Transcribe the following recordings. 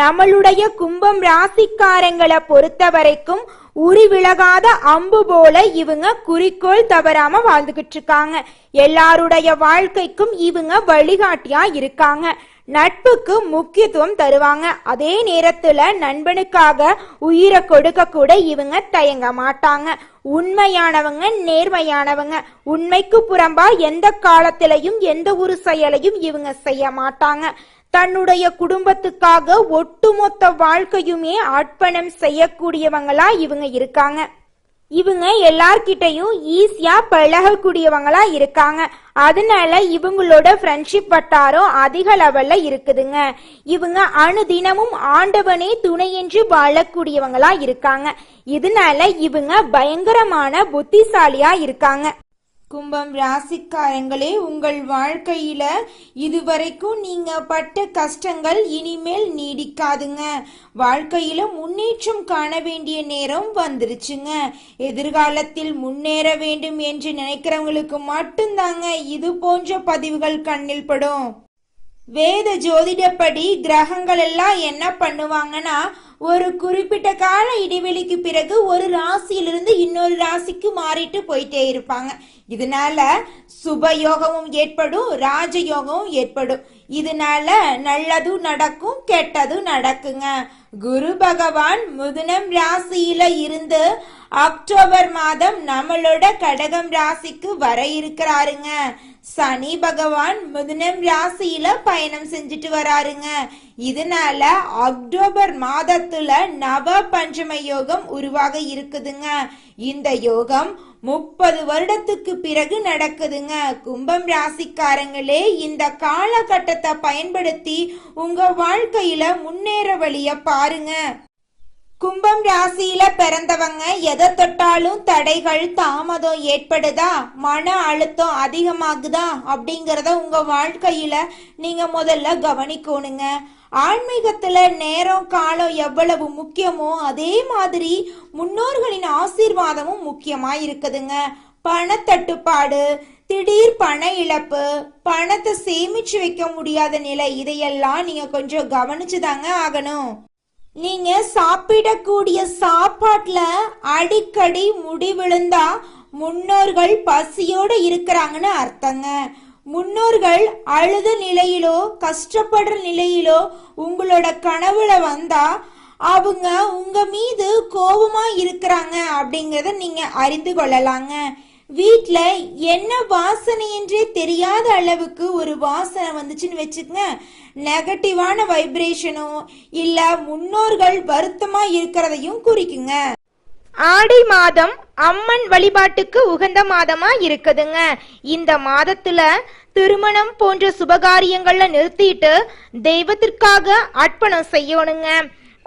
நம்மளுடைய கும்பம் ராசிக்காரங்களை பொறுத்த வரைக்கும் உரி விலகாத அம்பு போல இவங்க குறிக்கோள் தவறாம வாழ்ந்துகிட்டு இருக்காங்க. எல்லாருடைய வாழ்க்கைக்கும் இவங்க வழிகாட்டியா இருக்காங்க. நட்புக்கு முக்கியத்துவம் தருவாங்க. அதே நேரத்துல நண்பனுக்காக உயிரை கொடுக்க கூட இவங்க தயங்க மாட்டாங்க. உண்மையானவங்க நேர்மையானவங்க. உண்மைக்கு புறம்பா எந்த காலத்திலையும் எந்த ஒரு செயலையும் இவங்க செய்ய மாட்டாங்க. தன்னுடைய குடும்பத்துக்காக ஒட்டுமொத்த வாழ்க்கையுமே அர்ப்பணம் செய்யக்கூடியவங்களா இவங்க இருக்காங்க. இவங்க எல்லார்கிட்டையும் ஈஸியா பழகக்கூடியவங்களா இருக்காங்க. அதனால இவங்களோட ஃப்ரெண்ட்ஷிப் வட்டாரம் அதிக லெவல்ல இருக்குதுங்க. இவங்க அணுதினமும் ஆண்டவனே துணையின்றி வாழக்கூடியவங்களா இருக்காங்க. இதனால இவங்க பயங்கரமான புத்திசாலியா இருக்காங்க. கும்பம் ராசிக்காரங்களே உங்கள் வாழ்க்கையில இதுவரைக்கும் நீங்க பட்ட கஷ்டங்கள் இனிமேல் நீடிக்காதுங்க. வாழ்க்கையில முன்னேற்றம் காண வேண்டிய நேரம் வந்துருச்சுங்க. எதிர்காலத்தில் முன்னேற வேண்டும் என்று நினைக்கிறவங்களுக்கு மட்டும்தாங்க இது போன்ற பதிவுகள் கண்ணில் படும். வேத ஜோதிடப்படி கிரகங்கள் எல்லாம் என்ன பண்ணுவாங்கன்னா ஒரு குறிப்பிட்ட கால இடைவெளிக்கு பிறகு ஒரு ராசியிலிருந்து இன்னொரு ராசிக்கு மாறிட்டு போயிட்டே இருப்பாங்க. இதனால சுப யோகமும் ஏற்படும் ராஜயோகமும் ஏற்படும். இதனால நல்லதும் நடக்கும் கெட்டதும் நடக்குங்க. குரு பகவான் முதுனம் ராசியில இருந்து அக்டோபர் மாதம் நம்மளோட கடகம் ராசிக்கு வர இருக்கிறாருங்க. சனி பகவான் முதனம் ராசியில பயணம் செஞ்சுட்டு வராருங்க. இதனால அக்டோபர் மாதத்துல நவ பஞ்சம யோகம் உருவாக இருக்குதுங்க. இந்த யோகம் முப்பது வருடத்துக்கு பிறகு நடக்குதுங்க. கும்பம் ராசிக்காரங்களே இந்த காலகட்டத்தை பயன்படுத்தி உங்க வாழ்க்கையில முன்னேற வழிய பாருங்க. கும்பம் ராசியில பிறந்தவங்க எதை தொட்டாலும் தடைகள் தாமதம் ஏற்படுதா? மன அழுத்தம் அதிகமாகுதா? அப்படிங்கறத உங்க வாழ்க்கையில நீங்க முதல்ல கவனிக்கணுங்க. ஆன்மீகத்துல நேரம் காலம் எவ்வளவு முக்கியமோ அதே மாதிரி முன்னோர்களின் ஆசீர்வாதமும் முக்கியமா இருக்குதுங்க. பணத்தட்டுப்பாடு திடீர் பண இழப்பு பணத்தை சேமிச்சு வைக்க முடியாத நிலை இதையெல்லாம் நீங்க கொஞ்சம் கவனிச்சுதாங்க ஆகணும். நீங்க சாப்பிடக்கூடிய சாப்பாட்டுல அடிக்கடி முடி விழுந்தா முன்னோர்கள் பசியோட இருக்கிறாங்கன்னு அர்த்தங்க. முன்னோர்கள் அழுத நிலையிலோ கஷ்டப்படுற நிலையிலோ உங்களோட கனவுல வந்தா அவங்க உங்க மீது கோபமா இருக்கிறாங்க அப்படிங்கறத நீங்க அறிந்து கொள்ளலாங்க. வீட்டில் என்ன வாசனை என்றே தெரியாத அளவுக்கு ஒரு வாசனை வந்துச்சுன்னு வச்சுக்கோங்க. நெகட்டிவான வைப்ரேஷனோ இல்லை முன்னோர்கள் வருத்தமாக இருக்கிறதையும் குறிக்குங்க. ஆடி மாதம் அம்மன் வழிபாட்டுக்கு உகந்த மாதமா இருக்குதுங்க. இந்த மாதத்துல திருமணம் போன்ற சுபகாரியங்கள்ல நிறுத்திட்டு தெய்வத்திற்காக அர்ப்பணம் செய்யணுங்க.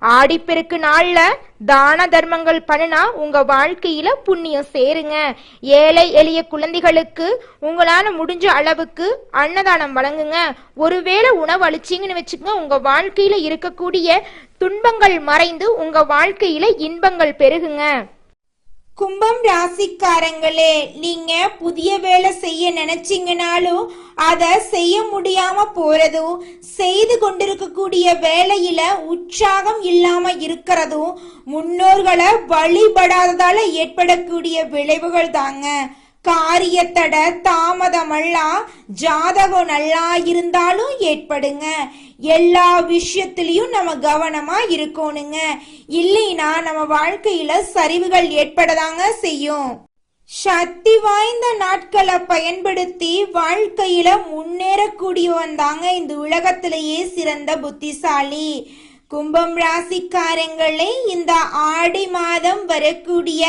ஆடிப்பெருக்கு நாள்ல தான தர்மங்கள் பண்ணுனா உங்க வாழ்க்கையில புண்ணியம் சேருங்க. ஏழை எளிய குழந்தைகளுக்கு உங்களால முடிஞ்ச அளவுக்கு அன்னதானம் வழங்குங்க. ஒருவேளை உணவு அழிச்சிங்கன்னு வச்சுக்கோங்க உங்க வாழ்க்கையில இருக்கக்கூடிய துன்பங்கள் மறைந்து உங்க வாழ்க்கையில இன்பங்கள் பெருகுங்க. கும்பம் ராசிக்காரங்களே நீங்க புதிய வேலை செய்ய நினைச்சீங்கனாலும் அதை செய்ய முடியாம போறதும் செய்து கொண்டிருக்கக்கூடிய வேலையில உற்சாகம் இல்லாம இருக்கிறதும் முன்னோர்களை வழிபடாததால ஏற்படக்கூடிய விளைவுகள் தாங்க காரியத்தட தாமதமெல்லாம் ஜாதகம் நல்லா இருந்தாலும் ஏற்படுங்க. எல்லா விஷயத்திலையும் நம்ம கவனமா இருக்கணுங்க. இல்லைன்னா நம்ம வாழ்க்கையில சரிவுகள் ஏற்படதாங்க செய்யும். சக்தி வாய்ந்த நாட்களை பயன்படுத்தி வாழ்க்கையில முன்னேறக்கூடியவன் தாங்க இந்த உலகத்திலேயே சிறந்த புத்திசாலி. கும்பம் ராசிக்காரங்களே இந்த ஆடி மாதம் வரக்கூடிய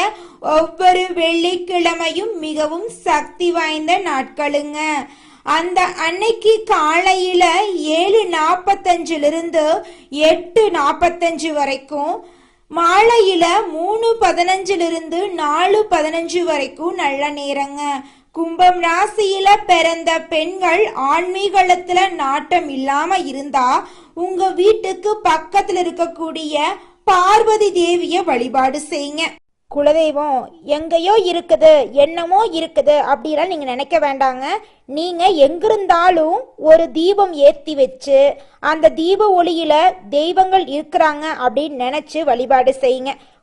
ஒவ்வொரு வெள்ளிக்கிழமையும் மிகவும் சக்தி வாய்ந்த நாட்களுங்க. அந்த அன்னைக்கு காலையில ஏழு நாற்பத்தஞ்சுல இருந்து எட்டு நாற்பத்தஞ்சு வரைக்கும் மாலையில மூணு பதினஞ்சுல இருந்து நாலு பதினஞ்சு வரைக்கும் நல்ல நேரங்க. கும்பம் ராசியில பிறந்த பெண்கள் ஆன்மீகத்துல நாட்டம் இல்லாம இருந்தா உங்க வீட்டுக்கு பக்கத்துல இருக்கக்கூடிய பார்வதி தேவிய வழிபாடு செய்யுங்க. குலதெய்வம் எங்கேயோ இருக்குது என்னமோ இருக்குது அப்படிலாம் நீங்க நினைக்க வேண்டாங்க. நீங்க எங்கிருந்தாலும் ஒரு தீபம் ஏத்தி வச்சு அந்த தீப ஒளியில தெய்வங்கள் இருக்கிறாங்க அப்படின்னு நினைச்சு வழிபாடு செய்யுங்க.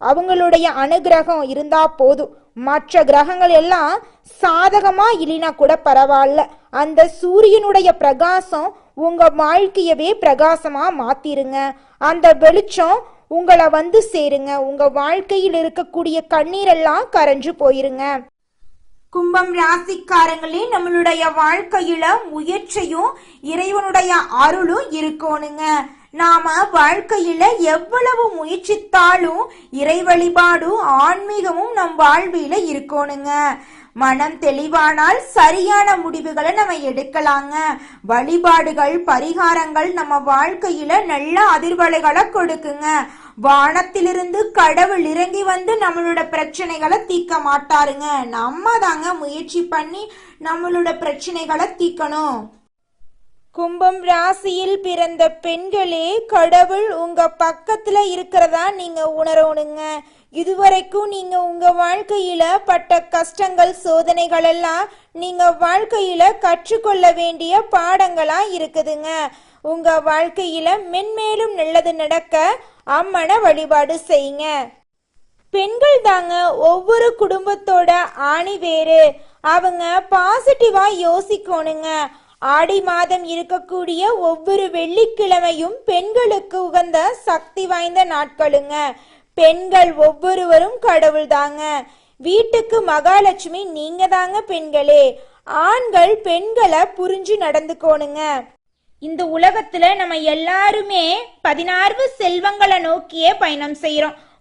அவங்களுடைய அனுகிரகம் இருந்தா போதும். மற்ற கிரகங்கள் எல்லாம் சாதகமா இல்லைனா கூட பரவாயில்ல. அந்த சூரியனுடைய பிரகாசம் உங்க வாழ்க்கையவே பிரகாசமா மாத்திருங்க. அந்த வெளிச்சம் உங்களை வந்து சேருங்க. உங்க வாழ்க்கையில் இருக்கக்கூடிய கண்ணீரெல்லாம் கரைஞ்சு போயிருங்க. கும்பம் ராசிக்காரங்களே நம்மளுடைய வாழ்க்கையில முயற்சியும் இறைவனுடைய அருளும் இருக்கணுங்க. நாம வாழ்க்கையில எவ்வளவு முயற்சித்தாலும் இறை வழிபாடும் ஆன்மீகமும் நம் வாழ்வில இருக்கணுங்க. மனம் தெளிவானால் சரியான முடிவுகளை நம்ம எடுக்கலாங்க. வழிபாடுகள் பரிகாரங்கள் நம்ம வாழ்க்கையில நல்ல அதிர்வலைகளை கொடுக்குங்க. வானத்திலிருந்து கடவுள் இறங்கி வந்து நம்மளோட பிரச்சனைகளை தீர்க்க மாட்டாருங்க. நம்ம தாங்க முயற்சி பண்ணி நம்மளோட பிரச்சனைகளை தீர்க்கணும். கும்பம் ராசியில் பிறந்த பெண்களே கடவுள் உங்க பக்கத்துல இருக்கிறதா நீங்க உணரணுங்க. இதுவரைக்கும் நீங்க உங்க வாழ்க்கையில பட்ட கஷ்டங்கள் சோதனைகள் எல்லாம் நீங்க வாழ்க்கையில கற்றுக்கொள்ள வேண்டிய பாடங்களா இருக்குதுங்க. உங்க வாழ்க்கையில மென்மேலும் நல்லது நடக்க அம்மனை வழிபாடு செய்யுங்க. பெண்கள் தாங்க ஒவ்வொரு குடும்பத்தோட ஆணி வேறு அவங்க பாசிட்டிவா யோசிக்கணுங்க. ஆடி மாதம் இருக்கக்கூடிய ஒவ்வொரு வெள்ளிக்கிழமையும் பெண்களுக்கு உகந்த சக்தி வாய்ந்த நாட்களுங்க. பெண்கள் ஒவ்வொருவரும் கடவுள் தாங்க வீட்டுக்கு மகாலட்சுமி நீங்க தாங்க பெண்களே. ஆண்கள் பெண்களை புரிஞ்சு நடந்துக்கோணுங்க. இந்த உலகத்துல நம்ம எல்லாருமே பதினாறு செல்வங்களை நோக்கியே பயணம் செய்யறோம்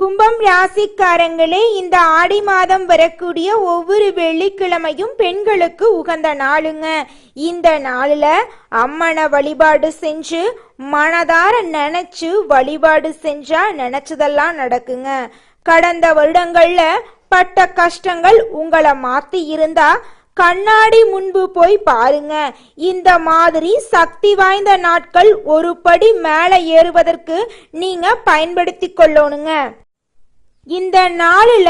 கும்பம் ராசிக்காரங்களே இந்த ஆடி மாதம் வரக்கூடிய ஒவ்வொரு வெள்ளிக்கிழமையும் பெண்களுக்கு உகந்த நாளுங்க. இந்த நாளில் அம்மனை வழிபாடு செஞ்சு மனதார நினைச்சு வழிபாடு செஞ்சா நினைச்சதெல்லாம் நடக்குங்க. கடந்த வருடங்கள்ல பட்ட கஷ்டங்கள் உங்களை மாத்தி இருந்தா கண்ணாடி முன்பு போய் பாருங்க. இந்த மாதிரி சக்தி வாய்ந்த நாட்கள் ஒரு படி மேலே ஏறுவதற்கு நீங்க பயன்படுத்தி கொள்ளணுங்க. இந்த நாளில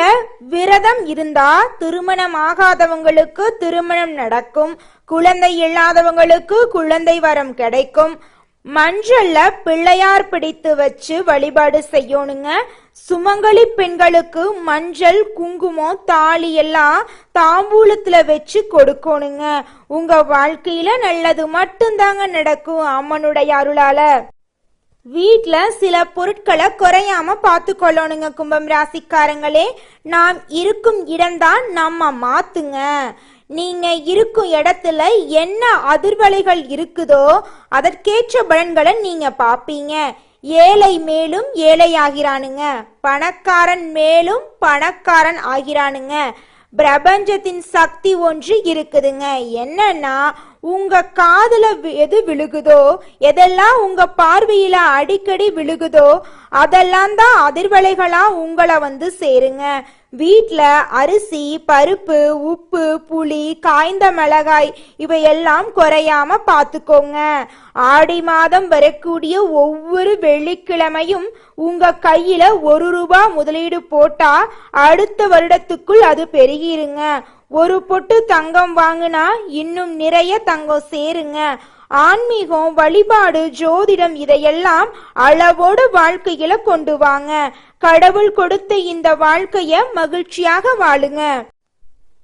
விரதம் இருந்தா திருமணம் ஆகாதவங்களுக்கு திருமணம் நடக்கும் குழந்தை இல்லாதவங்களுக்கு குழந்தை வரம் கிடைக்கும். மஞ்சள்ல பிள்ளையார் பிடித்து வச்சு வழிபாடு செய்யணுங்க. சுமங்கலி பெண்களுக்கு மஞ்சள் குங்குமம் தாலி எல்லாம் தாம்பூலத்துல வச்சு கொடுக்கணுங்க. உங்க வாழ்க்கையில நல்லது மட்டும்தாங்க நடக்கும் அம்மனுடைய அருளால. வீட்டில் சில பொருட்களை குறையாம பார்த்து கொள்ளணுங்க கும்பம் ராசிக்காரங்களே. நாம் இருக்கும் இடம்தான் நம்ம மாத்துங்க. நீங்க இருக்கும் இடத்துல என்ன அதிர்வலைகள் இருக்குதோ அதற்கேற்ற பலன்களை நீங்க பாப்பீங்க ஏழை மேலும் ஏழை ஆகிறானுங்க பணக்காரன் மேலும் பணக்காரன் ஆகிறானுங்க. பிரபஞ்சத்தின் சக்தி ஒன்று இருக்குதுங்க. என்னன்னா உங்க காதுல வி- எது விழுகுதோ எதெல்லாம் உங்க பார்வையில அடிக்கடி விழுகுதோ அதெல்லாம் தான் அதிர்வலைகளா உங்களை வந்து சேருங்க. வீட்டில் அரிசி பருப்பு உப்பு புளி காய்ந்த மிளகாய் இவையெல்லாம் குறையாம பார்த்துக்கோங்க ஆடி மாதம் வரக்கூடிய ஒவ்வொரு வெள்ளிக்கிழமையும் உங்க கையில ஒரு ரூபா முதலீடு போட்டா அடுத்த வருடத்துக்குள் அது பெருகிருங்க. ஒரு பொட்டு தங்கம் வாங்கினா இன்னும் நிறைய தங்கம் சேருங்க. ஆன்மீகம் வழிபாடு ஜோதிடம் இதையெல்லாம் அளவோடு வாழ்க்கையில கொண்டு வாங்க. கடவுள் கொடுத்த இந்த வாழ்க்கைய மகிழ்ச்சியாக வாழுங்க.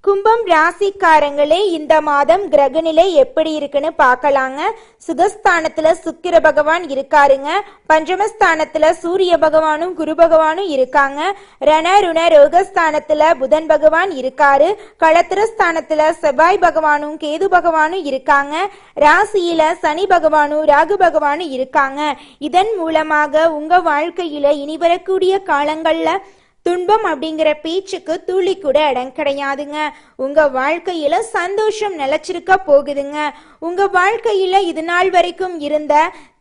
கும்பம் ராசிக்காரங்களே இந்த மாதம் கிரகநிலை எப்படி இருக்குன்னு பார்க்கலாங்க. சுகஸ்தானத்துல சுக்கிர பகவான் இருக்காருங்க. பஞ்சமஸ்தானத்துல சூரிய பகவானும் குரு பகவானும் இருக்காங்க. ரண ருண ரோகஸ்தானத்துல புதன் பகவான் இருக்காரு. களத்திரஸ்தானத்துல செவ்வாய் பகவானும் கேது பகவானும் இருக்காங்க. ராசியில சனி பகவானும் ராகு பகவானும் இருக்காங்க. இதன் மூலமாக உங்க வாழ்க்கையில இனி வரக்கூடிய காலங்கள்ல துன்பம் அப்படிங்கிற பேச்சுக்கு துளி கூட இடம் கிடையாதுங்க. உங்க வாழ்க்கையில சந்தோஷம் நிலைச்சிருக்க போகுதுங்க. உங்க வாழ்க்கையில இது நாள் வரைக்கும் இருந்த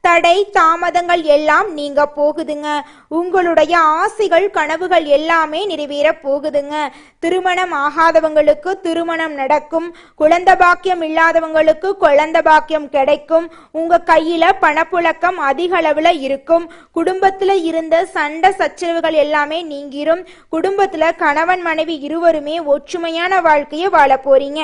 தடை தாமதங்கள் எல்லாம் நீங்க போகுதுங்க. உங்களுடைய ஆசைகள் கனவுகள் எல்லாமே நிறைவேற போகுதுங்க. திருமணம் ஆகாதவங்களுக்கு திருமணம் நடக்கும். குழந்தை பாக்கியம் இல்லாதவங்களுக்கு குழந்தை பாக்கியம் கிடைக்கும். உங்க கையில பணப்புழக்கம் அதிக அளவுல இருக்கும். குடும்பத்துல இருந்த சண்டை சச்சரவுகள் எல்லாமே நீங்கிரும். குடும்பத்துல கணவன் மனைவி இருவருமே ஒற்றுமையான வாழ்க்கையை வாழ போறீங்க.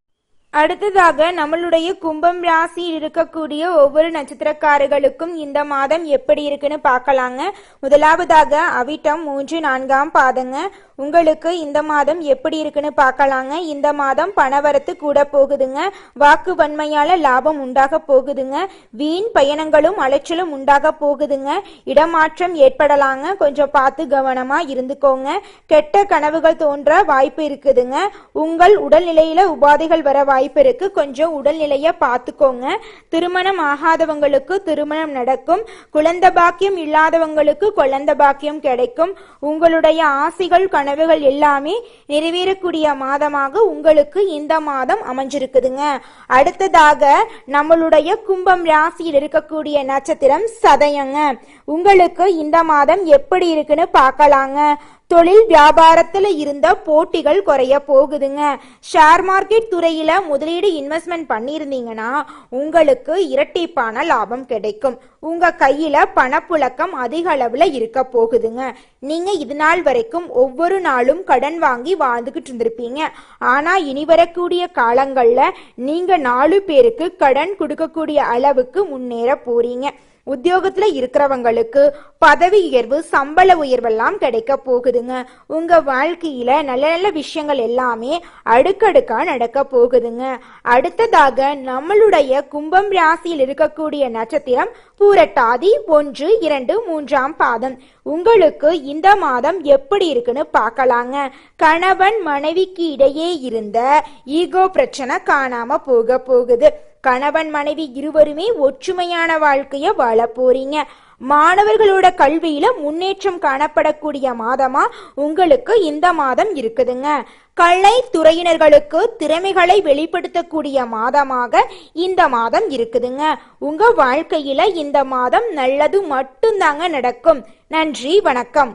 அடுத்ததாக நம்மளுடைய கும்பம் ராசியில் இருக்கக்கூடிய ஒவ்வொரு நட்சத்திரக்காரர்களுக்கும் இந்த மாதம் எப்படி இருக்குன்னு பார்க்கலாங்க. முதலாவதாக அவிட்டம் மூன்று நான்காம் பாதங்க. உங்களுக்கு இந்த மாதம் எப்படி இருக்குன்னு பார்க்கலாங்க. இந்த மாதம் பணவரத்து கூட போகுதுங்க. வாக்கு வன்மையால லாபம் உண்டாக போகுதுங்க. வீண் பயணங்களும் அலைச்சலும் உண்டாக போகுதுங்க. இடமாற்றம் ஏற்படலாங்க. கொஞ்சம் பார்த்து கவனமா இருந்துக்கோங்க. கெட்ட கனவுகள் தோன்ற வாய்ப்பு இருக்குதுங்க. உங்கள் உடல்நிலையில உபாதைகள் வர வாய்ப்பு இருக்கு. கொஞ்சம் உடல்நிலைய பார்த்துக்கோங்க. திருமணம் ஆகாதவங்களுக்கு திருமணம் நடக்கும். குழந்தை பாக்கியம் இல்லாதவங்களுக்கு குழந்தை பாக்கியம் கிடைக்கும். உங்களுடைய ஆசைகள் கனவுகள் எல்லாமே நிறைவேறக்கூடிய மாதமாக உங்களுக்கு இந்த மாதம் அமைஞ்சிருக்குதுங்க. அடுத்ததாக நம்மளுடைய கும்பம் ராசியில் இருக்கக்கூடிய நட்சத்திரம் சதயங்க. உங்களுக்கு இந்த மாதம் எப்படி இருக்குன்னு பார்க்கலாங்க. தொழில் வியாபாரத்துல இருந்த போட்டிகள் குறைய போகுதுங்க. ஷேர் மார்க்கெட் துறையில முதலீடு இன்வெஸ்ட்மெண்ட் பண்ணியிருந்தீங்கன்னா உங்களுக்கு இரட்டிப்பான லாபம் கிடைக்கும். உங்க கையில பணப்புழக்கம் அதிக அளவுல இருக்க போகுதுங்க. நீங்க இது நாள் வரைக்கும் ஒவ்வொரு நாளும் கடன் வாங்கி வாழ்ந்துகிட்டு இருந்திருப்பீங்க. ஆனா இனி வரக்கூடிய காலங்கள்ல நீங்க நாலு பேருக்கு கடன் கொடுக்கக்கூடிய அளவுக்கு முன்னேற போறீங்க. உத்தியோகத்துல இருக்கிறவங்களுக்கு பதவி உயர்வு சம்பள உயர்வெல்லாம் கிடைக்க போகுதுங்க. உங்க வாழ்க்கையில நல்ல நல்ல விஷயங்கள் எல்லாமே அடுக்கடுக்கா நடக்க போகுதுங்க. அடுத்ததாக நம்மளுடைய கும்பம் ராசியில் இருக்கக்கூடிய நட்சத்திரம் பூரட்டாதி ஒன்று இரண்டு மூன்றாம் பாதம். உங்களுக்கு இந்த மாதம் எப்படி இருக்குன்னு பார்க்கலாங்க. கணவன் மனைவிக்கு இடையே இருந்த ஈகோ பிரச்சனை காணாம போக போகுது. கணவன் மனைவி இருவருமே ஒற்றுமையான வாழ்க்கையை வாழ போறீங்க. மாணவர்களோட கல்வியில முன்னேற்றம் காணப்படக்கூடிய மாதமா உங்களுக்கு இந்த மாதம் இருக்குதுங்க. கலை துறையினர்களுக்கு திறமைகளை வெளிப்படுத்தக்கூடிய மாதமாக இந்த மாதம் இருக்குதுங்க. உங்க வாழ்க்கையில இந்த மாதம் நல்லது மட்டும்தாங்க நடக்கும். நன்றி வணக்கம்.